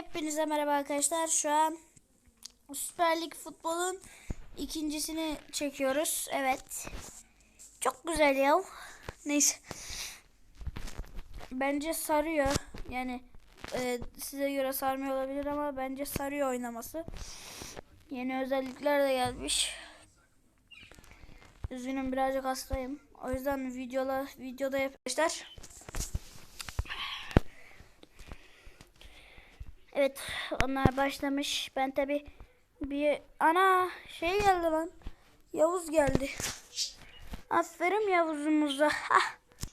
Hepinize merhaba arkadaşlar. Şu an Süper Lig futbolun ikincisini çekiyoruz. Evet. Çok güzel ya. Neyse. Bence sarıyor. Yani e, size göre sarmıyor olabilir ama bence sarıyor oynaması. Yeni özellikler de gelmiş. Üzgünüm birazcık hastayım. O yüzden videola videoda yapmışlar. Evet onlar başlamış. Ben tabi bir ana şey geldi lan. Yavuz geldi. Aferin Yavuz'umuza.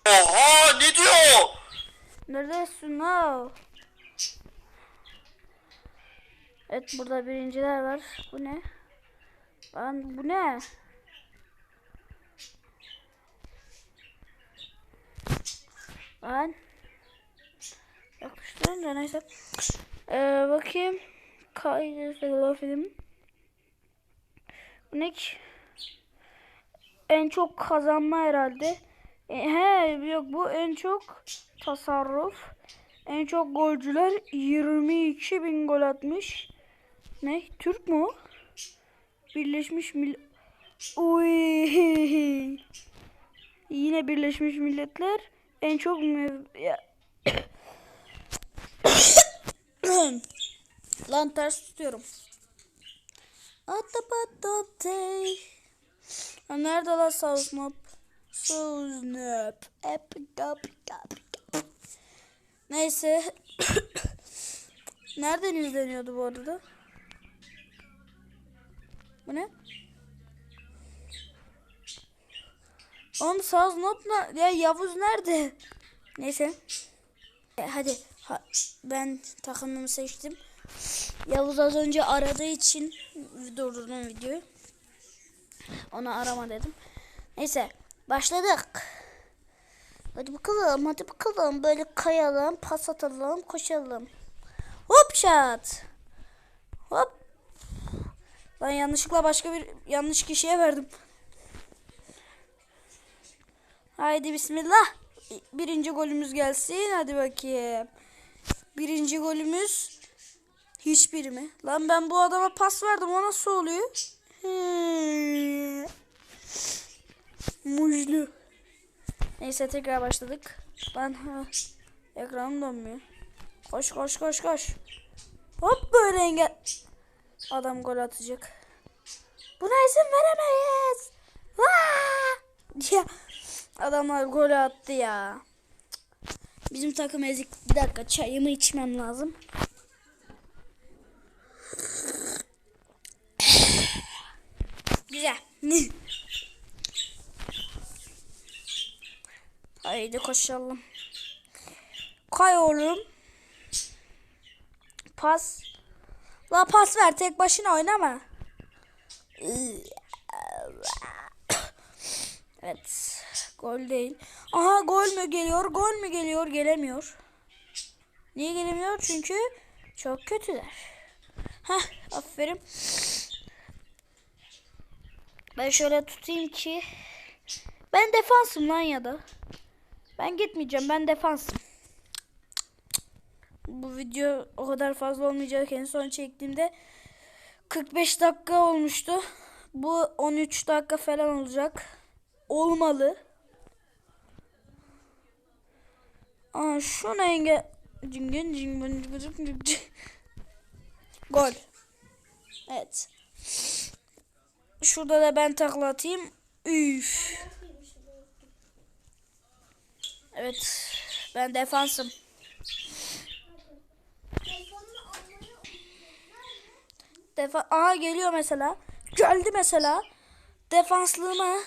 Oha ne diyor? Neredesin la? Evet burada birinciler var. Bu ne? Lan bu ne? Lan. Yaklaştırınca neyse. Ee, bakayım. Kaydı film. Ne? En çok kazanma herhalde. E, he yok bu en çok tasarruf. En çok golcüler 22 bin gol atmış. Ne? Türk mü? Birleşmiş Mil... Uy. Yine Birleşmiş Milletler en çok mev- ya. Lan ters tutuyorum. Atapatotey. Ha, Nerede lan Sousnop? Sousnop. Neyse. Nereden izleniyordu bu arada? Bu ne? Oğlum Sousnop ne? Ya Yavuz nerede? Neyse. E, hadi. Ha, ben takımımı seçtim. Yavuz az önce aradığı için durdurdum videoyu. Ona arama dedim. Neyse başladık. Hadi bakalım hadi bakalım böyle kayalım pas atalım koşalım. Hop şat. Hop. Ben yanlışlıkla başka bir yanlış kişiye verdim. Haydi bismillah. Birinci golümüz gelsin. Hadi bakayım. Birinci golümüz hiçbiri mi? Lan ben bu adama pas verdim. O nasıl oluyor? Hmm. Mujlu. Neyse tekrar başladık. Ha. Ekranım dönmüyor. Koş koş koş koş. Hop böyle engel. Adam gol atacak. Buna izin veremeyiz. Ya adamlar gol attı ya. Bizim takım ezik. Bir dakika çayımı içmem lazım. Güzel. Haydi koşalım. Kay oğlum. Pas. La pas ver tek başına oynama. Evet. Gol değil. Aha gol mü geliyor? Gol mü geliyor? Gelemiyor. Niye gelemiyor? Çünkü çok kötüler. Hah aferin. Ben şöyle tutayım ki. Ben defansım lan ya da. Ben gitmeyeceğim. Ben defansım. Bu video o kadar fazla olmayacak. En son çektiğimde 45 dakika olmuştu. Bu 13 dakika falan olacak. Olmalı. Aa şuna engel... Cingin cingin cingin. Gol. Evet. Şurada da ben takla atayım. Üf. Evet. Ben defansım. Defa Aha geliyor mesela. Geldi mesela. Defanslığıma.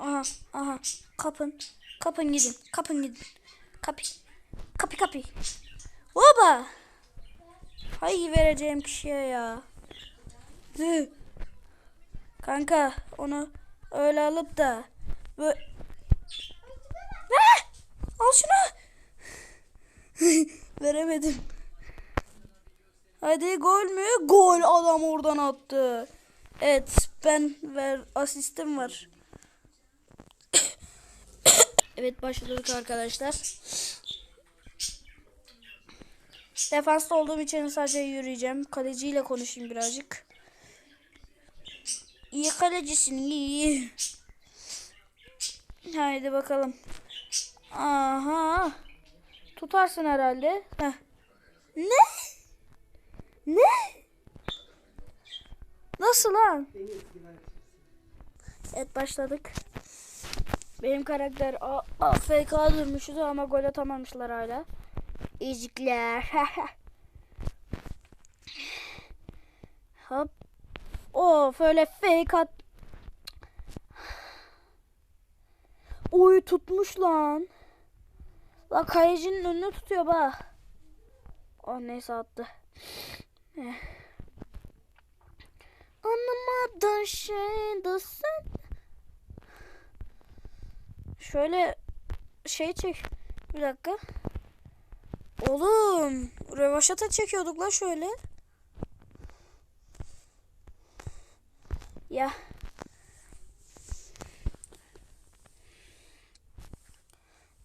Aha aha. Kapın. Kapın gidin. Kapın gidin. Kapı. Kapı kapı. Oba. Hay vereceğim kişiye ya. Hı. Kanka onu öyle alıp da böyle Ah! Al şunu. Veremedim. Hadi gol mü? Gol adam oradan attı. Evet ben ver asistim var. Evet başladık arkadaşlar. Defansta olduğum için sadece yürüyeceğim. Kaleciyle konuşayım birazcık. İyi kalecisin iyi. Haydi bakalım. Aha. Tutarsın herhalde. Heh. Ne? Ne? Nasıl lan? Evet başladık. Benim karakter AFK durmuştu ama gol atamamışlar hala. İzikler. Hop. Of öyle fake at. Oy tutmuş lan. La kayıcının önünü tutuyor bak. Oh neyse attı. Eh. Anlamadın şey sen. Şöyle şey çek. Bir dakika. Oğlum rövaşata çekiyorduk la şöyle. Ya.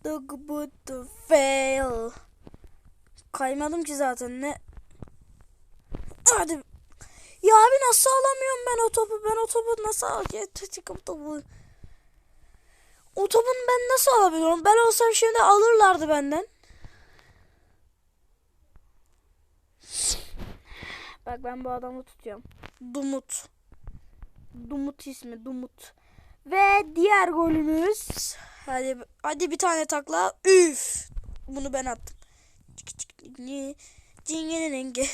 The good to fail. Kaymadım ki zaten ne. Hadi. Ya abi nasıl alamıyorum ben o topu? Ben o topu nasıl alacağım? topu. O topu ben nasıl alabiliyorum? Ben olsam şimdi alırlardı benden. Bak ben bu adamı tutuyorum. Dumut. Dumut ismi Dumut. Ve diğer golümüz. Hadi hadi bir tane takla. Üf. Bunu ben attım. Cingirenge.